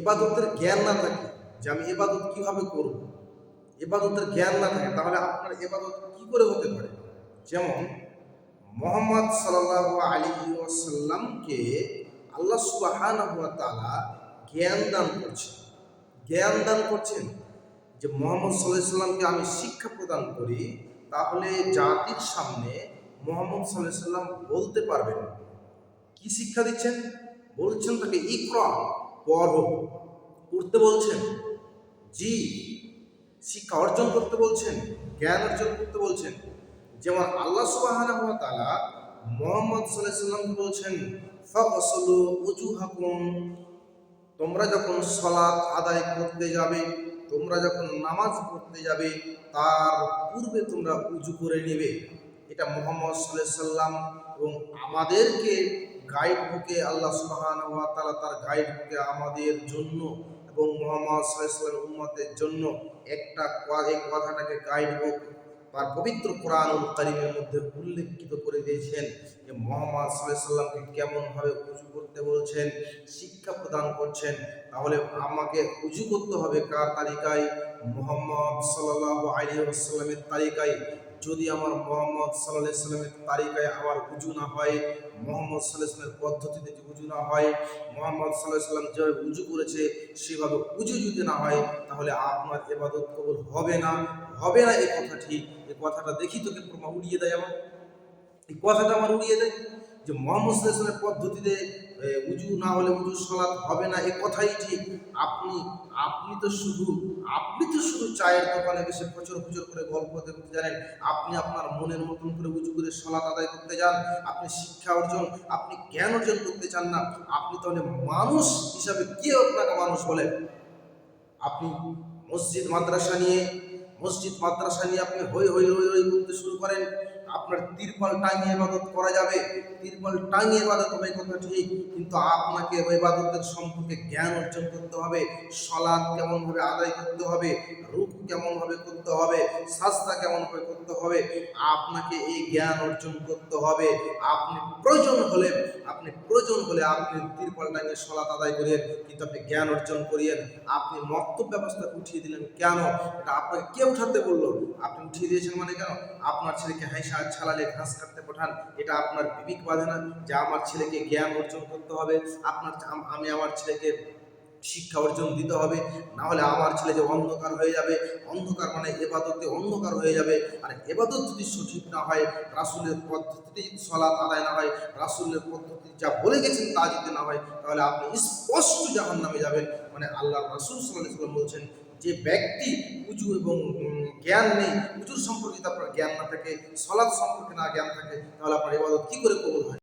এবাদতের জ্ঞান না থাকে, যে আমি এবাদত কীভাবে করব? এবাদতের জ্ঞান না থাকে, তাহলে আপনার এবাদত কি করে হতে পারে? যেমন, মোহাম্মদ সাল্লাহ আলী ওয়াসাল্লামকে আল্লাহ সুবাহান তালা জ্ঞান দান করছেন। জ্ঞান দান করছেন যে মোহাম্মদ সাল্লাহ সাল্লামকে আমি শিক্ষা প্রদান করি, তাহলে জাতির সামনে মোহাম্মদ সাল্লাহ সাল্লাম বলতে পারবেন। কি শিক্ষা দিচ্ছেন? বলছেন তাকে ইকরা পড় পড়তে বলছেন, জি, শিক্ষা অর্জন করতে বলছেন, জ্ঞান অর্জন করতে বলছেন। যেমন আল্লাহ সুবহানাহু ওয়া তাআলা মুহাম্মদ সাল্লামকে বলছেন তোমরা যখন সালাত আদায় করতে যাবে, তোমরা যখন নামাজ পড়তে যাবে, তার পূর্বে তোমরা উজু করে নেবে। এটা মোহাম্মদ সাল্লাম এবং আমাদেরকে গাইড বুকে আল্লাহ সুবহানাহু ওয়া তাআলা তার গাইড বুকে আমাদের জন্য এবং মোহাম্মদ সাল্লাল্লাহু উম্মতের জন্য একটা এই কথাটাকে গাইড বুক বা পবিত্র কোরআন কারিমের মধ্যে উল্লেখিত করে দিয়েছেন যে মোহাম্মদ সাল্লামকে কেমনভাবে উজু করতে বলছেন, শিক্ষা প্রদান করছেন, তাহলে আমাকে উজু করতে হবে কার তালিকায়? মোহাম্মদ সাল্লাল্লাহু আলাইহি ওয়াসাল্লামের তালিকায়। যদি আমার মোহাম্মদ সাল্লাহ সাল্লামের তালিকায় আমার উজু না হয়, মোহাম্মদ সাল্লাহ সাল্লামের পদ্ধতিতে যদি উজু না হয়, মোহাম্মদ সাল্লাহ ইসলাম যেভাবে উজু করেছে, সেভাবে উজু যদি না হয়, তাহলে আপনার এবাদত কবুল হবে না। হবে না এই কথা ঠিক। এই কথাটা দেখি তোকে প্রমা উড়িয়ে দেয় আমার। এই কথাটা আমার উড়িয়ে দেয়। যে মোহাম্মদ পদ্ধতিতে উজু না হলে উজু সলাৎ হবে না, এ কথাই ঠিক। আপনি আপনি তো শুধু, আপনি তো শুধু চায়ের দোকানে বসে প্রচুর প্রচুর করে গল্প দেখতে জানেন। আপনি আপনার মনের মতন করে উঁচু করে সলাত আদায় করতে যান। আপনি শিক্ষা অর্জন, আপনি জ্ঞান অর্জন করতে চান না। আপনি তাহলে মানুষ হিসাবে কে আপনাকে মানুষ বলে? আপনি মসজিদ মাদ্রাসা নিয়ে, মসজিদ মাদ্রাসা নিয়ে আপনি হই হই হই হই করতে শুরু করেন। আপনার তিরপাল টাঙিয়ে ইবাদত করা যাবে। তিরপাল টাঙিয়ে ইবাদত হবে কথা ঠিক, কিন্তু আপনাকে ওই ইবাদতের সম্পর্কে জ্ঞান অর্জন করতে হবে। সলাদ কেমনভাবে আদায় করতে হবে রূপ কেমনভাবে করতে হবে, সাজদা কেমনভাবে করতে হবে, আপনাকে এই জ্ঞান অর্জন করতে হবে। আপনি প্রয়োজন হলে, আপনি প্রয়োজন হলে আপনি তিরপাল টাঙিয়ে সলাত আদায় করিয়েন, কিন্তু আপনি জ্ঞান অর্জন করিয়েন। আপনি মক্তব ব্যবস্থা উঠিয়ে দিলেন কেন? এটা আপনাকে কে উঠাতে বলল? আপনি উঠিয়ে দিয়েছেন মানে কেন? আপনার ছেলেকে হাইসা ছালালে ঘাস কাটতে পাঠান, এটা আপনার বিবেক বাধে না যে আমার ছেলেকে জ্ঞান অর্জন করতে হবে, আপনার আমি আমার ছেলেকে শিক্ষা অর্জন দিতে হবে না হলে আমার ছেলে যে অন্ধকার হয়ে যাবে, অন্ধকার মানে এবাদতে অন্ধকার হয়ে যাবে। আর এবাদত যদি সঠিক না হয়, রাসুলের পদ্ধতিতে সলাৎ আদায় না হয়, রাসুলের পদ্ধতি যা বলে গেছেন তা যদি না হয়, তাহলে আপনি স্পষ্ট জাহান নামে যাবেন। মানে আল্লাহ রাসুল সাল্লাহ বলছেন যে ব্যক্তি উঁচু এবং জ্ঞান নেই, উঁচুর সম্পর্কে তারপর জ্ঞান না থাকে সলাদ সম্পর্কে না জ্ঞান থাকে, তাহলে আপনার এবাদত কী করে কবল হয়?